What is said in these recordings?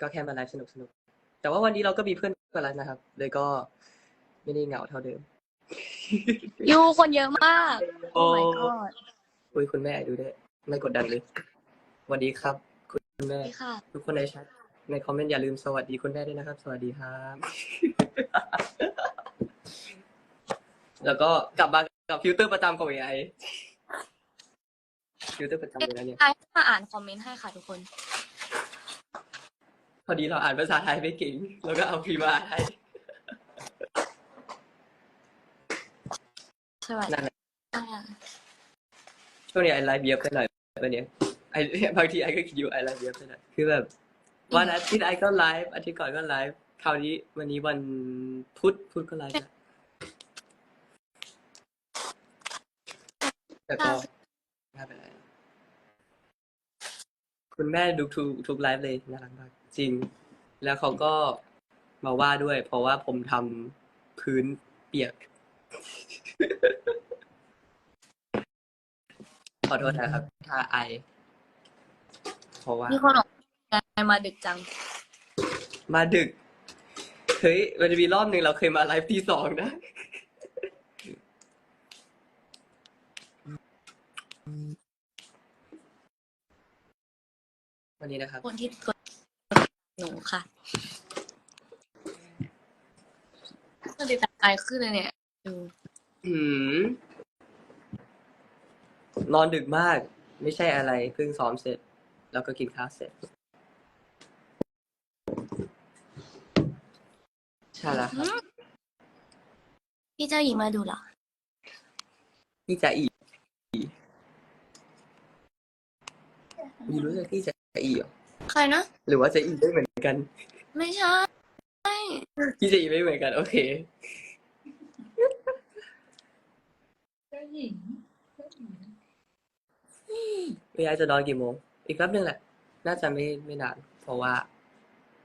ก็แค่มาไลฟ์สนุกสนุกแต่ว่าวันนี้เราก็มีเพื่อนมาไลฟ์นะครับ เลยก็ไม่ได้เหงาเท่าเดิม ยูคนเยอะมาก โอ้โอ้ my god อุ้ยคุณแม่ดูด้วยไม่กดดันเลยสวัสดีครับ คุณแม่สวัสดีค่ะ ทุกคนในแชทในคอมเมนต์อย่าลืมสวัสดีคุณแม่ด้วยนะครับ สวัสดีครับ แล้วก็กลับมากับฟิลเตอร์ประจำของ AI ฟิลเตอร์ประจำเลยนะเนี่ย ไอมาอ่านคอมเมนต์ให้ค่ะทุกคน พอดีเราอ่านภาษาไทยไม่เก่งแล้วก็เอาพีมาอ่านให้สวัสดีนั่นแหละอ่าช่วงนี้ไอไลฟ์เยอะไปหน่อยวันนี้ไอบางทีไอก็คิดอยู่ไอไลฟ์เยอะไปหน่อยคือแบบ วันอาทิตย์ไอก็ไลฟ์อาทิตย์ก่อนก็ไลฟ์คราวนี้วันนี้วันพุธพุธก็ไลฟ์แล้วแต่ก็ไม่เป็นไรคุณแม่ดูทุกทุกไลฟ์เลยน่ารักมาก จริง แล้วเขาก็มาว่าด้วย เพราะว่าผมทำพื้นเปียก ขอโทษนะครับ ถ้าไอ เพราะว่า มีคนบอกไอมาดึกจัง มาดึก เฮ้ย มันจะมีรอบหนึ่งเราเคยมาไลฟ์ที่สองนะ วันนี้นะครับ คนที่กด หนูค่ะก็ติดตามไอขึ้นเลยเนี่ยดูอืมนอนดึกมาก ไม่ใช่อะไรเพิ่งซ้อมเสร็จ แล้วก็กินข้าวเสร็จ ใช่แล้วครับ พี่เจ้าหญิงมาดูเหรอ พี่จะอีมีรู้จักพี่จะอีเหรอใครนะ หรือว่าจะอีไม่เหมือน กัน ไม่ใช่พี่จะอีไม่เหมือนกัน โอเค เจ้าหญิงพี่ยายจะนอนกี่โมง อีกแป๊บนึงแหละ น่าจะไม่ไม่นาน เพราะว่า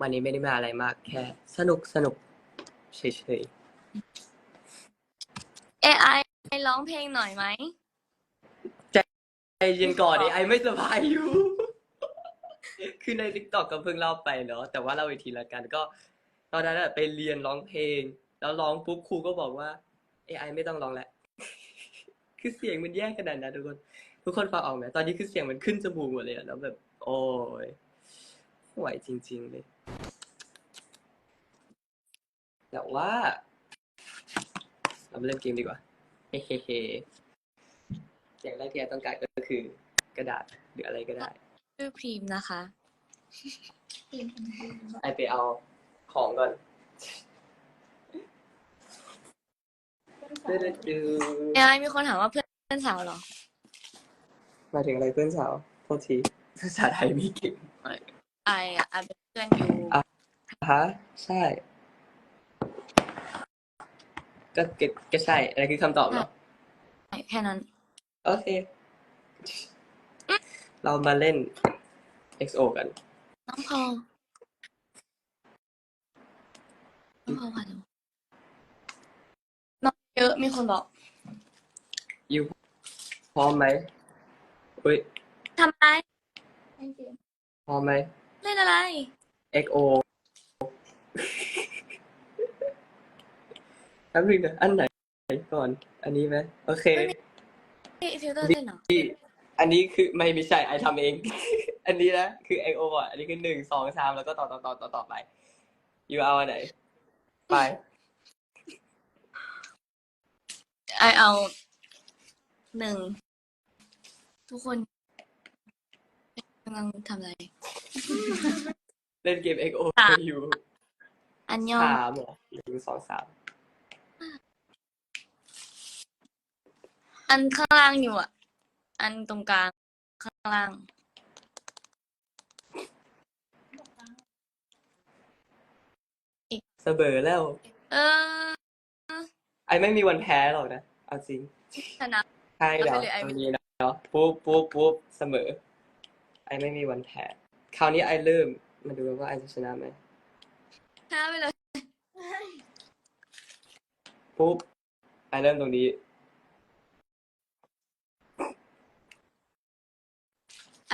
วันนี้ไม่ได้มาอะไรมาก แค่ สนุกสนุกเฉยเอไอร้องเพลงหน่อยไหมๆใจเย็นก่อนดิไอไม่สบายอยู่ คือในทิกตอกก็เพิ่งเล่าไปเนาะแต่ว่าเล่าอีกทีละกันก็ ตอนนั้นอะไปเรียนร้องเพลง แล้วร้องปุ๊บครูก็บอกว่า AI ไม่ต้องร้องแล้วคือเสียงมันแย่ขนาดนั้นทุกคนทุกคนฟังออกไหมตอนนี้คือเสียงมันขึ้นจมูกหมดเลยอะแล้วแบบ โอ้ยไม่ไหวจริง ๆ เลย แต่ว่าเรามาเล่นเกมดีกว่าเฮ้เฮ้เฮอย่างแรกที่ไอต้องการก็คือกระดาษหรืออะไรก็ได้ ชื่อพรีมนะคะ ไอไปเอาของก่อนดูดูเอไอมีคนถามว่าเพื่อนสาวเหรอมาถึงอะไรเพื่อนสาว โทษทีภาษาไทยไม่เก่งไออะไอเป็นเพื่อนอยู่อะฮะใช่ ก็ก็ก็ใช่อะไรคือคำตอบเหรอ แค่นั้น โอเค เรามาเล่น XO กัน น้องพอน้องพอค่ะดูน้องเยอะมีคนบอกยูพร้อมไหมอุ้ยทำอะไรพร้อมไหม เล่นอะไร XO แป๊บนึงนะอันไหนก่อน อันนี้ไหมโอเค นี่ฟิลเตอร์เล่นเหรอที่ อันนี้คือไม่ไม่ใช่ไอทำเอง อันนี้นะคือ XO อะอันนี้คือหนึ่งสองสามแล้วก็ต่อต่อต่อต่อต่อไปยูเอาอันไหนไปไอเอาหนึ่งทุกคนกำลังทำอะไร เล่นเกม XO สามอยู่อันยองสามเหรอหนึ่งสองสามอันข้างล่างอยู่อะ อันตรงกลางข้างล่าง เสเบอแล้ว เออ ไอไม่มีวันแพ้หรอกนะ เอาจริง ชนะ ใช่เนาะเอาไปเลยไอตรงนี้เนาะปุ๊บปุ๊บปุ๊บเสมอ ไอไม่มีวันแพ้ คราวนี้ไอเริ่ม มาดูกันว่าไอจะชนะไหมชนะไปเลยปุ๊บไอเริ่มตรงนี้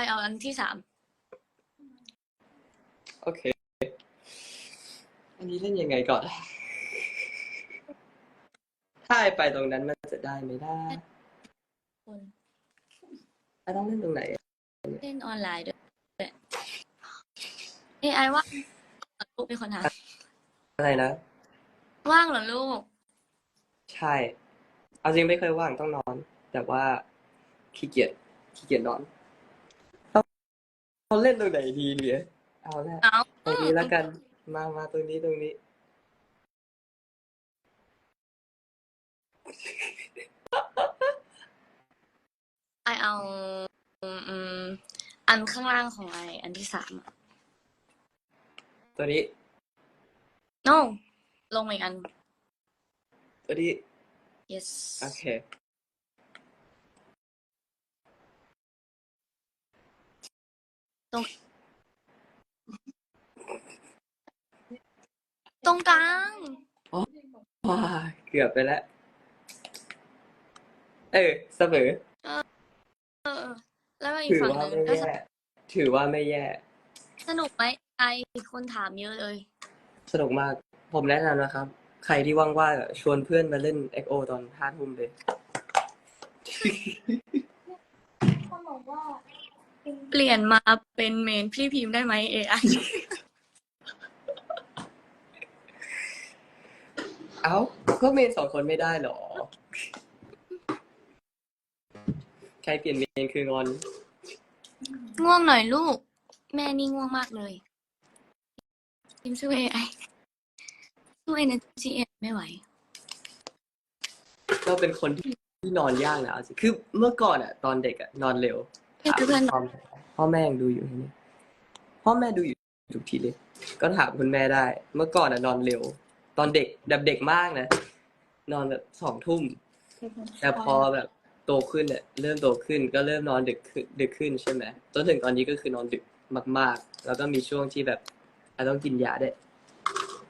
ไอเอาอันที่สามโอเค อันนี้เล่นยังไงก่อน ถ้าไอไปตรงนั้นมันจะได้ไหมได้คนไอต้องเล่นตรงไหนเล่นออนไลน์ด้วยเอไอว่างเหรอลูกเป็นคนถามอะไรนะ ว่างเหรอลูก ใช่ เอาจริงไม่เคยว่างต้องนอน แต่ว่าขี้เกียจขี้เกียจนอนเรา เราเล่นตรงไหนดีเนี่ยเอาละเอาตรงนี้แล้วกัน มามาตรงนี้ตรงนี้ไอเอาอืมอันข้างล่างของไออันที่สามอะตัวนี้ no ลงมาอีกอันตัวนี้ yes โอเค ตรงกลาง ว้าเกือบไปแล้ว เออเสมอ เออ แล้วอีกถือฝั่งว่าหนึ่งไม่ก็แย่ ถือว่าไม่แย่ สนุกไหมไอคนถามเยอะเลย สนุกมาก ผมแนะนำนะครับ ใครที่ว่างๆอะชวนเพื่อนมาเล่น XO ตอนห้าทุ่มเลยเขาบอกว่าเป็น เปลี่ยนมาเป็นเมนพี่พิมพ์ได้ไหมเอไอเอ้า ก็เมนสองคนไม่ได้หรอ ใครเปลี่ยนเมนคืองอน ง่วงหน่อยลูก แม่นี่ง่วงมากเลยพิมพ์ช่วยไอช่วยนะจีเอ็ไม่ไหว เราเป็นคนที่ที่นอนยากนะเอาสิคือเมื่อก่อนอะตอนเด็กอะนอนเร็วให้เพื่อนถามพ่อพ่อแม่ยังดูอยู่ที่นี่พ่อแม่ดูอยู่ทุกทีเลย ก็ถามคุณแม่ได้ เมื่อก่อนอะนอนเร็ว ตอนเด็กแบบเด็กมากนะ นอนแบบสองทุ่ม แต่พอแบบโตขึ้นเนี่ยเริ่มโตขึ้นก็เริ่มนอนดึกขึ้นดึกขึ้นใช่ไหมจนถึงตอนนี้ก็คือนอนดึกมาก ๆ แล้วก็มีช่วงที่แบบอาจต้องกินยาด้วย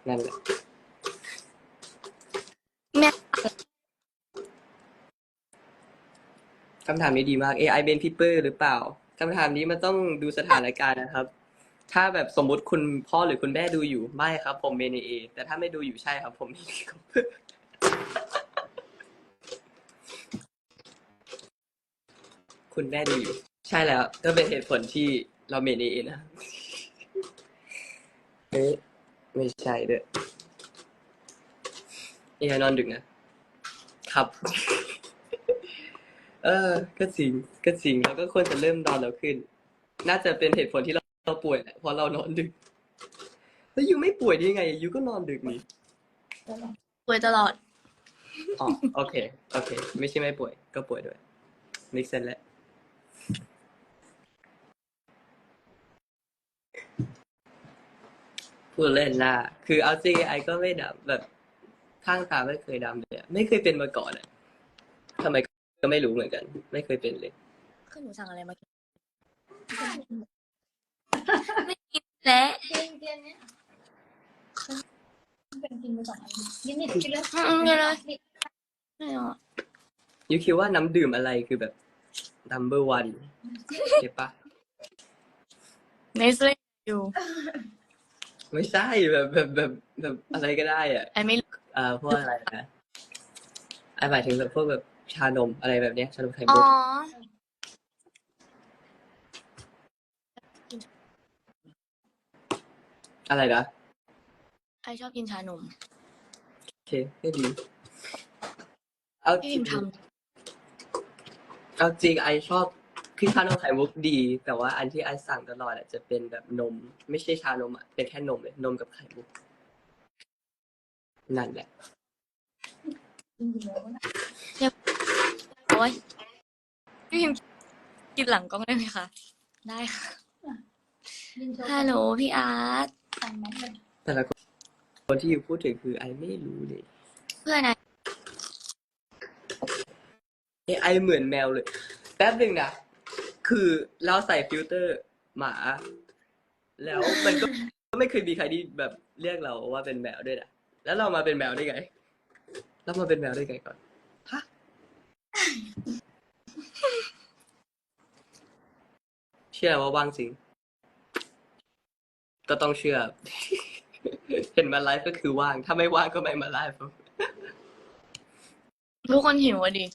นั่นแหละ แม่ คำถามนี้ดีมาก AI เป็นพีเปอร์หรือเปล่าคำถามนี้มันต้องดูสถานการณ์นะครับ ถ้าแบบสมมุติคุณพ่อหรือคุณแม่ดูอยู่ไม่ครับ ผมเมนเอแต่ถ้าไม่ดูอยู่ใช่ครับ ผมเมนเอคุณแม่ดูอยู่ ใช่แล้ว ก็เป็นเหตุผลที่เราเมนเอนะเฮ้ยไม่ใช่เด้อเอนอนดึกนะครับ เออ ก็จริง ก็จริงแล้วก็ควรจะเริ่มนอนแล้วขึ้น น่าจะเป็นเหตุผลที่เราเราป่วยแหละเพราะเรานอนดึก แล้วยูไม่ป่วยได้ยังไงยูก็นอนดึกนี่ป่วยตลอด อ๋อ โอเค โอเค ไม่ใช่ไม่ป่วย ก็ป่วยด้วยมิกเซนแล้วพูดเล่นนะคือเอาจริงไอก็ไม่ดำแบบข้างตาไม่เคยดำเลยอะไม่เคยเป็นมาก่อนอะทำไม ก็ไม่รู้เหมือนกัน ไม่เคยเป็นเลย คือหนูสั่งอะไรมากินไม่กินแล้วเตียงเตียงเนี้ยเป็นกินไปสองอันกินนิดกินเลยอืมๆกินเลยไม่เอาอะยูคิดว่าน้ำดื่มอะไรคือแบบ number one เก็บปะเนสเล่อยู่ไม่ใช่แบบแบบแบบแบบอะไรก็ได้อะไอไม่รู้ อ่าพวกอะไรนะไอหมายถึงแบบพวกแบบ ชานมอะไรแบบเนี้ยชานมไข่อ๋มุอกอะไรนะไอชอบกินชานม โอเคไม่ดี เอาจพี่ริพิงมพ์ทเอาจริงไอชอบคือชานมไข่มุกดี แต่ว่าอันที่ไอสั่งตลอดอะจะเป็นแบบนม ไม่ใช่ชานมอะเป็นแค่นมเลยนมกับไข่มุกนั่นแหละกินอยู่แล้ วนะำโอ้ยพี่พิมพ์กินหลังกล้องได้ไหมคะ ได้ค่ะกินโชว์ฮัลโหลพี่อาร์ตสั่งไหมเลยแต่ละคนคนที่อยู่พูดถึงคือไอไม่รู้เลยเพื่อนไอเอไอเหมือนแมวเลย แป๊บหนึ่งนะ คือเราใส่ฟิลเตอร์หมา แล้วมันก็ไม่เคยมีใครที่แบบเรียกเราว่าเป็นแมวด้วยนะแล้วเรามาเป็นแมวได้ไง เรามาเป็นแมวได้ไงก่อนฮะ เชื่อว่าว่างจริง ก็ต้องเชื่อ เห็นมาไลฟ์ก็คือว่าง ถ้าไม่ว่างก็ไม่มาไลฟ์ครับทุกคนหิวอะดิ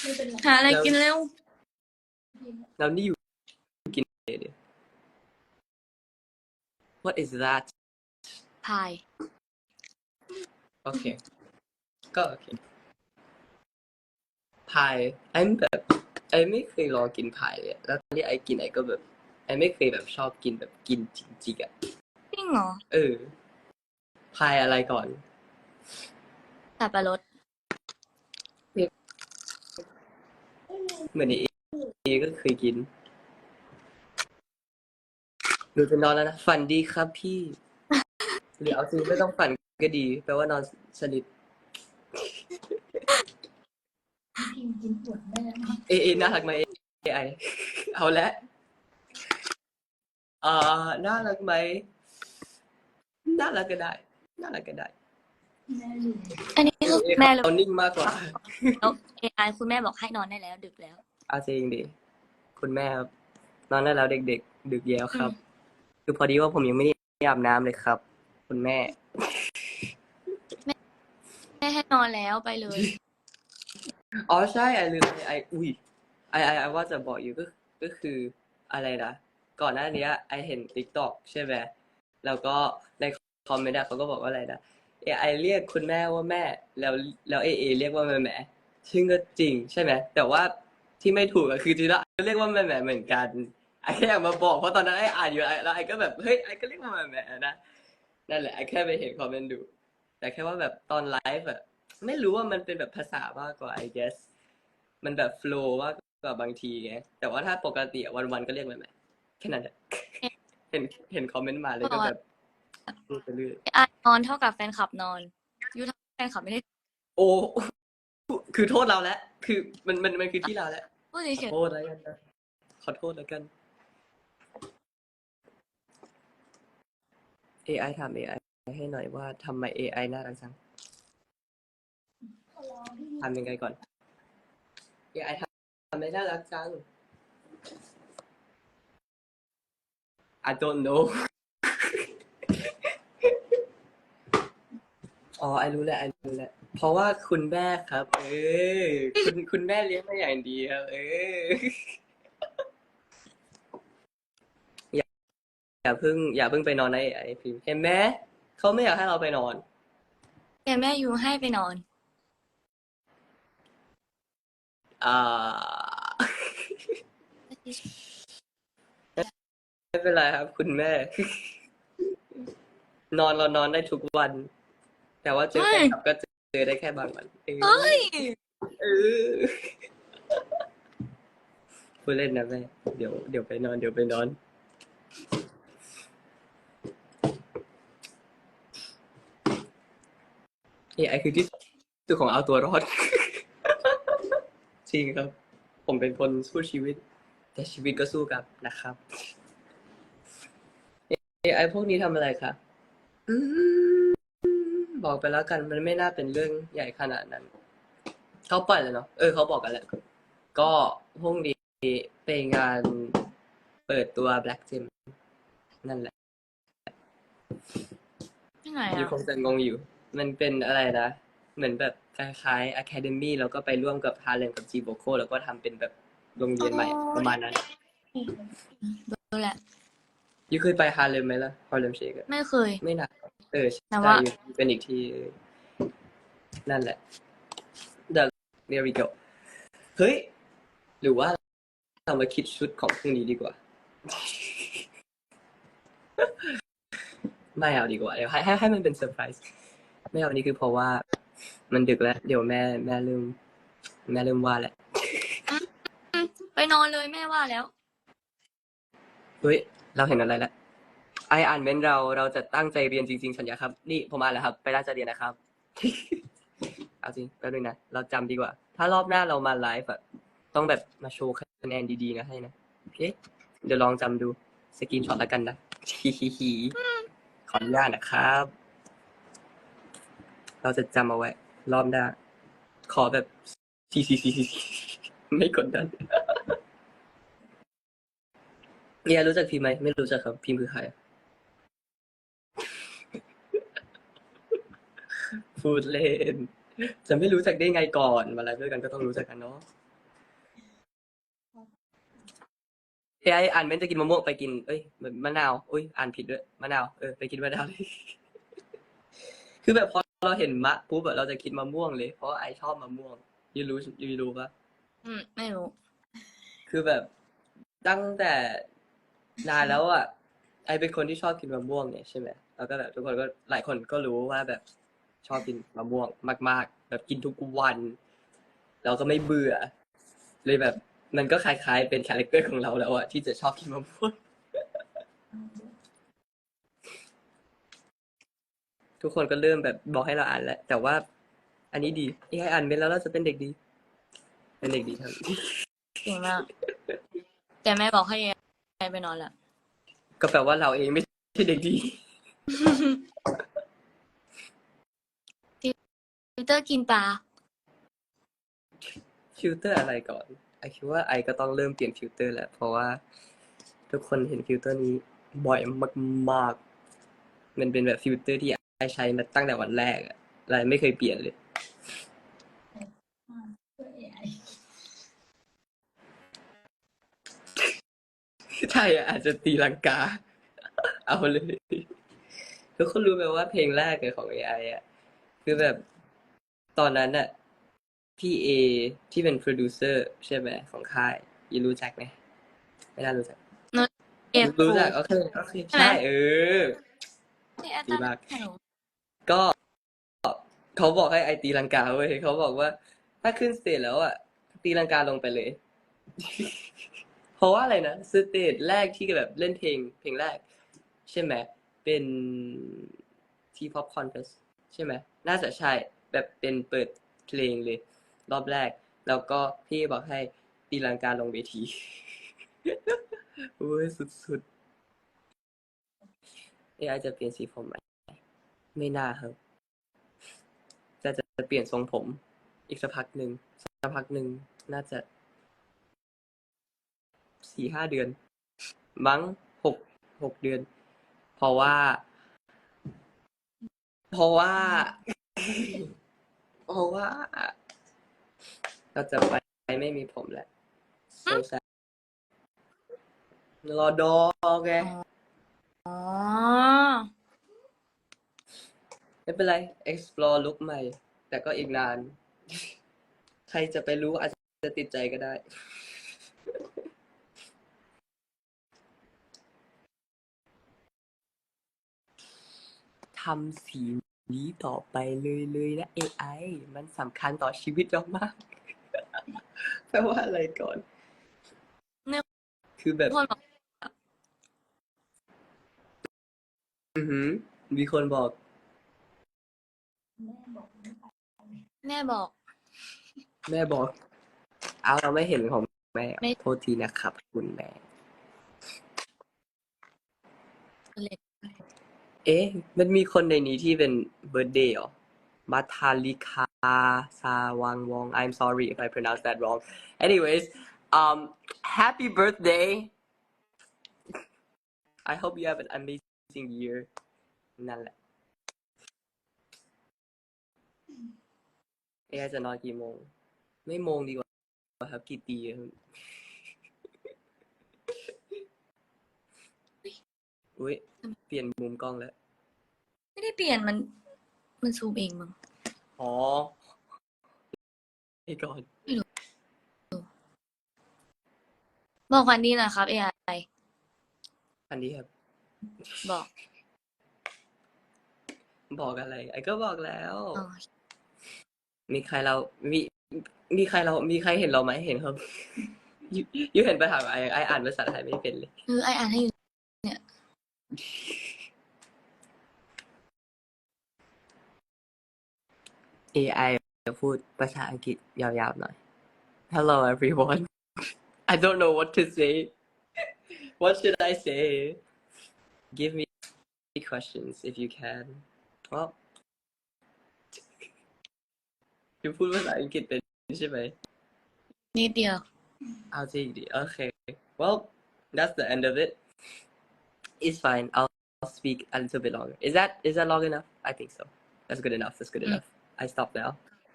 ไม่เป็นไรหาอะไรกินเร็ว แล้วนี่อยู่กินอะไรเนี่ย What is that พายโอเค ก็โอเคพายไอ้แบบ ไอ้ไม่เคยลองกินพายเลยอะแล้วตอนที่ไอ้กินไอ้ก็แบบ ไอ้ไม่เคยแบบชอบกินแบบกินจริงๆอะจริงเหรอเออพายอะไรก่อน สับปะรดเหมือนเอเอก็เคยกินหนูจะนอนแล้วนะฝันดีครับพี่ หรือเอาจริงไม่ต้องฝันก็ดีแปลว่านอนสนิท พิมพ์กินปวดแม่มากเอเอน่ารักไหมเอไอเอาละอ่าน่ารักไหมน่ารักก็ได้ น่ารักก็ได้แม่ลืมอันนี้คือแม่เลยเรานิ่งมากกว่าแล้ว AI คุณแม่บอกให้นอนได้แล้ว ดึกแล้วเอาจริงดิคุณแม่ครับนอนได้แล้วเด็ก ๆ ดึกแล้วครับ คือพอดีว่าผมยังไม่ได้อาบน้ำเลยครับ คุณแม่ แม่ให้นอนแล้วไปเลย อ๋อใช่ไอลืมไปไออุ้ยไอไอไอว่าจะบอกอยู่ก็ก็คืออะไรนะก่อนหน้านี้ไอเห็นติ๊กต็อกใช่ไหมแล้วก็ในคอมเมนต์อะเขาก็บอกว่าอะไรนะเอไอเรียกคุณแม่ว่าแม่ แล้วแล้วเอเอเรียกว่าแม่แม่ซึ่งก็จริงใช่ไหมแต่ว่าที่ไม่ถูกอะคือจริงแล้วเรียกว่าแม่แม่เหมือนกันไอแค่อยากมาบอกเพราะตอนนั้นไออ่านอยู่ไอแล้วไอก็แบบเฮ้ยไอก็เรียกว่าแม่แม่นะนั่นแหละไอแค่ไปเห็นคอมเมนต์ดู แต่แค่ว่าแบบตอนไลฟ์อะ ไม่รู้ว่ามันเป็นแบบภาษามากกว่า I guess มันแบบโฟล์มากกว่าบางทีไงแต่ว่าถ้าปกติอะวันๆก็เรียกแม่แม่แค่นั้นแหละเห็นเห็นคอมเมนต์มาเลยก็แบบพูดไปเรื่อย AI นอนเท่ากับแฟนคลับนอนยูทำแฟนคลับไม่ได้ โอ้คือโทษเราแล้วคือมันมันมันคือที่เราแล้วพูดขเฉอยโทษแล้วกันนะขอโทษแล้วกัน AI ถาม AI ให้หน่อยว่าทำไม AI น่ารักจังขอร้องพี่ ทำยังไงก่อน AI ทำทำไม่น่ารักจัง I don't know อ๋อไอรู้แล้วไอรู้แล้วเพราะว่าคุณแม่ครับ เออ คุณคุณแม่เลี้ยงมาอย่างดีครับ เออ อย่าอย่าเพิ่ง อย่าเพิ่งไปนอนนะไอพิมพ์เห็นไหมเขาไม่อยากให้เราไปนอน แต่แม่อยู่ให้ไปนอน อ่าไม่เป็นไรครับ คุณแม่ นอนเรานอนได้ทุกวัน แต่ว่าเจอแฟนคลับก็เจอได้แค่บางวันเออเฮ้ยเออพูดเล่นนะแม่เดี๋ยวเดี๋ยวไปนอน เดี๋ยวไปนอนเอไอคือที่สุดของเอาตัวรอด จริงครับ ผมเป็นคนสู้ชีวิต แต่ชีวิตก็สู้กลับนะครับ AI พวกนี้ทำอะไรคะอืมบอกไปแล้วกันมันไม่น่าเป็นเรื่องใหญ่ขนาดนั้น เขาปล่อยแล้วเนาะเออเขาบอกกันแหละก็พรุ่งนี้ไปงานเปิดตัว Black Gem นั่นแหละที่ไหนยูอะคงจะงงอยู่ มันเป็นอะไรนะ เหมือนแบบ คล้ายๆ Academy แล้วก็ไปร่วมกับ Harlem กับ G Vocal แล้วก็ทำเป็นแบบโรงเรียนใหม่ประมาณนั้น ดูแหละ ยูเคยไป Harlem ไหมล่ะ Harlem Shake อะไม่เคย ไม่หนักเออแต่ใช่ว่าอยู่เป็นอีกที่ นั่นแหละ The there we go เฮ้ย หรือว่าเรามาคิดชุดของพรุ่งนี้ดีกว่า ไม่เอาดีกว่า เดี๋ยวให้ให้ให้มันเป็นเซอร์ไพรส์ไม่เอาอันนี้คือเพราะว่า มันดึกแล้ว เดี๋ยวแม่แม่ลืมแม่ลืมว่าแหละไปนอนเลยแม่ว่าแล้ว เฮ้ย เราเห็นอะไรแล้วไออ่านเมนต์เราเราจะตั้งใจเรียนจริง ๆ สัญญาครับ นี่ผมอ่านแล้วครับ ไปน่าจะเรียนนะครับ เอาจริงแป๊บนึงนะ เราจำดีกว่า ถ้ารอบหน้าเรามาไลฟ์อะต้องแบบมาโชว์คะแนนดีๆนะให้นะโอเค เดี๋ยวลองจำดูสกรีนช็อตแล้วกันนะฮิฮิฮิขออนุญาตนะครับ เราจะจำเอาไว้ รอบหน้า ขอแบบซีซีซีซีไม่กดดันเนี่ยรู้จักพิมไหมไม่รู้จักครับพิมคือใครฟูดเลนจะไม่รู้จักได้ไงก่อนมาไลฟ์ด้วยกันก็ต้องรู้จักกันเนาะเอ้ไออ่านเม้นจะกินมะม่วงไปกิน เอ้ยมะนาว อุ้ยอ่านผิดด้วยมะนาว เออไปกินมะนาวเลยคือแบบพอ เราเห็นมะปุ๊บแบบเราจะคิดมะม่วงเลย เพราะว่าไอชอบมะม่วงยูรู้ยูรู้ปะอืม ไม่รู้ คือแบบตั้งแต่นานแล้วอะไอเป็นคนที่ชอบกินมะม่วงเนี่ยใช่ไหมแล้วก็แบบทุกคนก็หลายคนก็รู้ว่าแบบชอบกินมะม่วงมาก ๆ แบบกินทุกวันแล้วก็ไม่เบื่อ เลยแบบ มันก็คล้ายๆ เป็นคาแรคเตอร์ของเราแล้วอะที่จะชอบกินมะม่วง ทุกคนก็เริ่มแบบบอกให้เราอ่านแล้ว แต่ว่าอันนี้ดีที่ให้อ่านเป็นแล้วเราจะเป็นเด็กดี เป็นเด็กดีครับเก่งมาก แต่แม่บอกให้ยายไปนอนละก็แปลว่าเราเองไม่ใช่เด็กดีฟิลเตอร์กินปลาฟิลเตอร์อะไรก่อนไอคิดว่าไอก็ต้องเริ่มเปลี่ยนฟิลเตอร์แหละเพราะว่า ทุกคนเห็นฟิลเตอร์นี้บ่อยมากๆมันเป็นแบบฟิลเตอร์ที่ไอ ใช้มาตั้งแต่วันแรกอะแล้วไอไม่เคยเปลี่ยนเลยเพื่อ AI ใช่อะอาจจะตีลังกา เอาเลย ทุกคนรู้ไหมว่าเพลงแรกเลยของ AI อะคือแบบตอนนั้นอะพี่เอที่เป็นโปรดิวเซอร์ใช่ไหมของค่ายยีรู้จักไหมไม่น่ารู้จัก เอ็มรู้จักโอเคโอเคใช่ไหมใช่เออที่แอดดีมากให้หนู ก็เขาบอกให้ไอตีลังกาเว้ยเขาบอกว่า ถ้าขึ้นสเตจแล้วอะตีลังกาลงไปเลย เพราะว่าอะไรนะสเตจแรกที่แบบเล่นเพลง เพลงแรก ใช่ไหมเป็นที่ pop contest ใช่ไหมน่าจะใช่แบบเป็นเปิดเพลงเลย รอบแรก แล้วก็พี่บอกให้ตีลังกาลงเวทีโอ้ยสุดๆ AI จะเปลี่ยนสีผมไหม ไม่น่าครับ จะจะจะเปลี่ยนทรงผม อีกสักพักหนึ่งสักพักหนึ่งน่าจะสี่ห้าเดือน มั้งหกหกเดือน เพราะว่า เพราะว่า เพราะว่าเราจะไปไม่มีผมแหละโซแซรอดอไงอ๋อ ไม่เป็นไร explore ลุคใหม่ แต่ก็อีกนาน ใครจะไปรู้อาจจะติดใจก็ได้ ทำสีนี้ต่อไปเลยเลยนะ AI มันสำคัญต่อชีวิตเรามาก แปลว่าอะไรก่อนเนี่ยคือแบบ คนบอกอือหือมีคนบอก แม่บอกไม่ไปแม่บอก แม่บอก เอาเราไม่เห็นของแม่ไม่ โทษทีนะครับ คุณแม่ เลยเอ๊ะ มันมีคนในนี้ที่เป็นเบิร์ d เดย์เหรอมัทาลิคาซาวังวอง I'm sorry if I pronounce that wrong anyways um happy birthday I hope you have an amazing year นั่นแหละ เอ๊ะจะนอนกี่โมง ไม่โมงดีกว่าครับกี่ตีครับอุ้ยเปลี่ยนมุมกล้องแล้ว ไม่ได้เปลี่ยนมัน มันซูมเองมั้งอ๋อไอ้ก่อนบอกวันนี้นะครับ AI อันนี้ครับ บอก บอกอะไร ไอ้ก็บอกแล้วอ๋อ มีใครเรา มี มีใครเรา มีใครเห็นเราไหมเห็นครับยูยูเห็นปัญหาไอ้ไอ้อ่านภาษาไทยไม่เป็นเลยคือไออ่านให้อยู่ AI จะพูดภาษาอังกฤษยาวๆหน่อย Hello everyone I don't know what to say What should I say Give me questions if you can well ยูพูดภาษาอังกฤษเป็นใช่ไหม นิดเดียว เอาจริงดิ Okay well that's the end of it it's fine I'll, I'll speak a little bit longer is that is that long enough I think so that's good enough that's good Mm. enough I stop แล้ว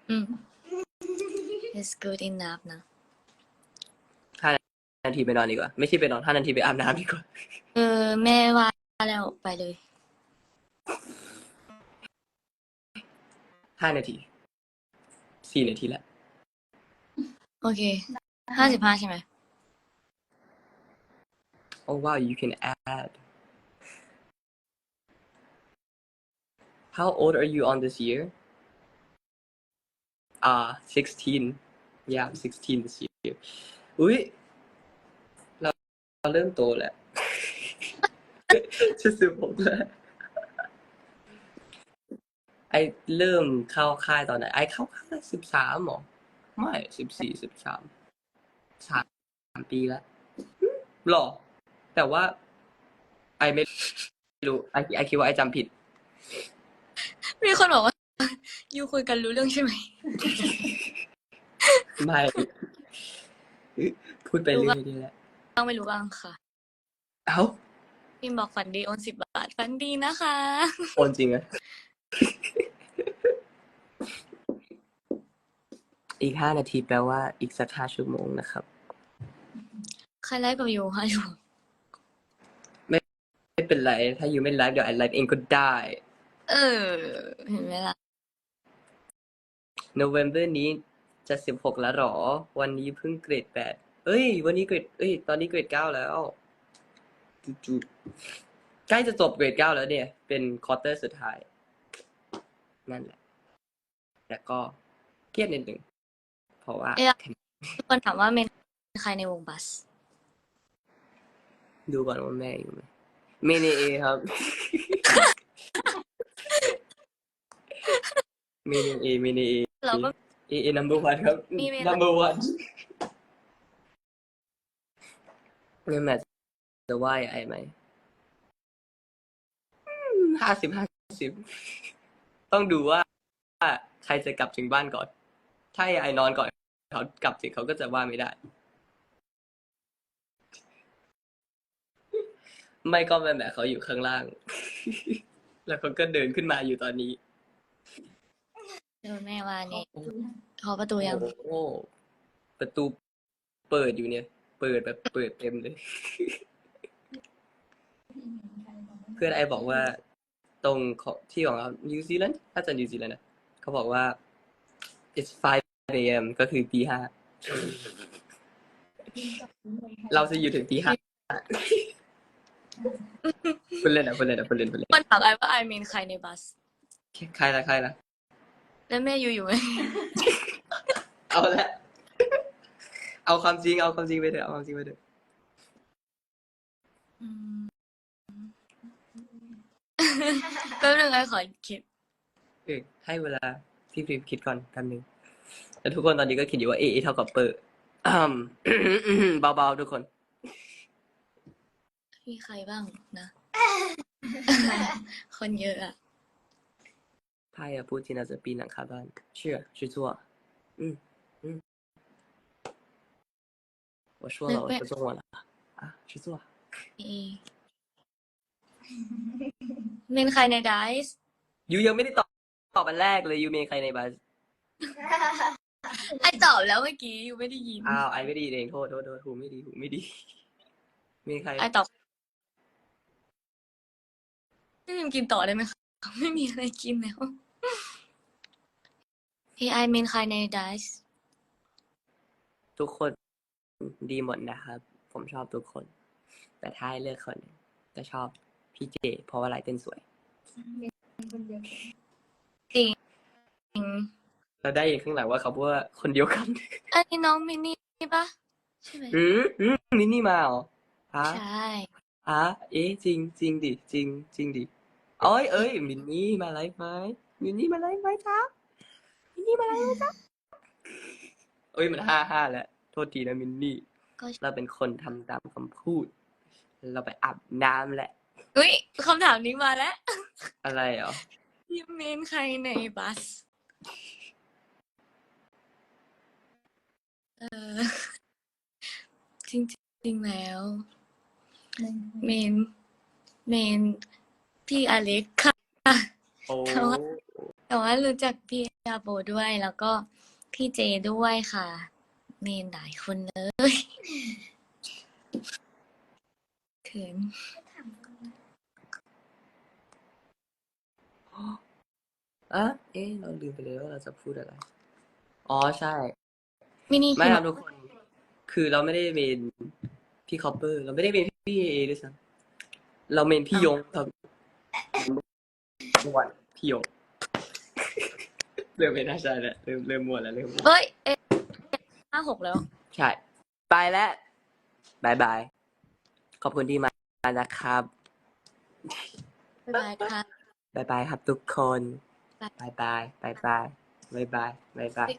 อืม it's good enough นะ นาทีไปนอนดีกว่า ไม่ใช่ไปนอนห้านาทีไปอาบน้ำดีกว่า เออ แม่ว่าแล้วไปเลย ห้านาที สี่นาทีแล้วโอเคห้าสิบห้าใช่ไหม Oh wow you can add How old are you on this year Ah sixteen yeah sixteen this year อุ้ยเราเราเริ่มโตแล้ว จะสิบหกแล้ว ไอเริ่มเข้าค่ายตอนไหน ไอเข้าค่ายสิบสามหรอ ไม่สิบสี่สิบสามสามปีแล้วหรอ แต่ว่า ไอไม่รู้ไอไอคิดว่าไอจำผิด มีคนบอกว่ายูคุยกันรู้เรื่องใช่ไหม ไม่ พูดไปเรื่อยนี่แหละบ้างไม่รู้บ้างค่ะ เอ้าพิมพ์บอกฝันดีโอนสิบบาท ฝันดีนะคะ โอนจริงอะ อีกห้านาทีแปลว่าอีกสักห้าชั่วโมงนะครับ ใครไลฟ์กับยูฮะยูไม่เป็นไร ถ้าอยู่ไม่ไลฟ์เดี๋ยวไอไลฟ์เองก็ได้ เออ เห็นไหมล่ะโนเวม ber นี้จะสิบหกแล้วหรอ วันนี้เพิ่งเกรดแปดเอ้ย วันนี้เกรดเอ้ย ตอนนี้เกรดเก้าแล้วจุดๆใกล้จะจบเกรดเก้าแล้วเนี่ย เป็นควอเตอร์สุดท้าย นั่นแหละแต่ก็เครียดนิดหนึ่งเพราะว่าเอ๊ะ ทุกคนถามว่าเมนใครในวงบัส ดูก่อนว่าแม่อยู่ไหมเมเนเอครับ เมเนเอเมเนเอเราก็ เอเอ number one ครับ มีเวลา number one เรื่องแมทจะว่าไอไหมห้าสิบห้าสิบ ต้องดูว่าว่าใครจะกลับถึงบ้านก่อน ถ้าไอนอนก่อนเขากลับถึงเขาก็จะว่าไม่ได้ ไม่ก็แม่แม่เขาอยู่ข้างล่าง แล้วเขาก็เดินขึ้นมาอยู่ตอนนี้โดนแม่ว่านี่ขอประตูยัง โอ้โหประตูเปิดอยู่เนี่ย เปิดแบบเปิดเต็มเลย เพื่อนไอบอกว่า ตรงของที่ของเรานิวซีแลนด์ถ้าจะนิวซีแลนด์นะเขาบอกว่า it's 5 a.m. ก็คือตีห้าเราจะอยู่ถึงตีห้าคุณเล่นอะคุณเล่นอะคุณเล่นคุณเล่นคนถามไอว่าไอเมนใครในบัส ใครละใครละแล้วแม่ยูอยู่ไหมเอาละ เอาความจริง เอาความจริงไปเถอะ เอาความจริงไปเถอะอืม แป๊บนึงไอขอคิด เออให้เวลาพี่พิมพ์คิดก่อนกันหนึ่งแล้วทุกคนตอนนี้ก็คิดอยู่ว่าเอเท่ากับเปอร์อืม เบาๆทุกคน มีใครบ้างนะ คนเยอะอะ 他也不停的在逼难卡班，是去做，嗯嗯，我说了，我说中文了啊，去做。 เอ เมนใครในไดส์ยูยังไม่ได้ตอบตอบอันแรกเลยยูเมย์ใครในบัสไอตอบแล้วเมื่อกี้ยูไม่ได้ยินอ้าวไอไม่ดีเองโทษโทษโทษหูไม่ดีหูไม่ดีมีใครไอตอบพี่พิมกินต่อได้ไหมคะไม่มีอะไรกินแล้ว AI เมนใครในไดส์ทุกคนดีหมดนะครับ ผมชอบทุกคน แต่ถ้าให้เลือกคนหนึ่งก็ชอบ พี่เจ เพราะว่าลายเต้นสวยจริงเราได้ยินข้างหลังว่าเขาพูดว่าคนเดียวกันอันนี้น้องมินนี่ปะใช่ไหมอืมอืมมินนี่มาเหรอฮะใช่ฮะเอ๊ะจริงจริงดิจริงจริงดิเอ้ยเอ้ยมินนี่มาไลฟ์ไหมมินนี่มาไลฟ์ไหมจ๊ะมินนี่มาไลฟ์ไหมจ๊ะเอ้ยมันห้าห้าแล้ว โทษทีนะมินนี่ก็เราเป็นคนทำตามคำพูด เราไปอาบน้ำแหละ อุ้ยคำถามนี้มาแล้วอะไรเหรอพี่เมนใครในบัส เออจริงจริงๆแล้ว เมน เมน พี่อเล็กค่ะ โอ้แต่ว่าแต่ว่ารู้จักพี่อาโบด้วยแล้วก็พี่เจด้วยค่ะ เมนหลายคนเลยเขิน อะเอ๊ะเราลืมไปเลยว่าเราจะพูดอะไร อ๋อใช่ มินิไม่คิครับทุกคน คือเราไม่ได้เป็นพี่คอปเปอร์ เราไม่ได้เป็นพี่เอด้วยซ้ำเราเป็นพี่ยงครับวันพี่ยงเริ่มไม่น่าใช่แล้วเริ่มเริ่มมัวแล้วเริ่มมัวเอ้ยเอ๊ะห้าหกแล้ว ใช่ ไปแล้วบายบาย ขอบคุณที่มานะครับ บ๊ายบายค่ะ บายบายครับทุกคน 拜拜。拜拜拜拜拜拜